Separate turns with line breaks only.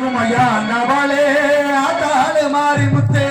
குமையா நவளே ஆட்டாளு மாறி முத்தே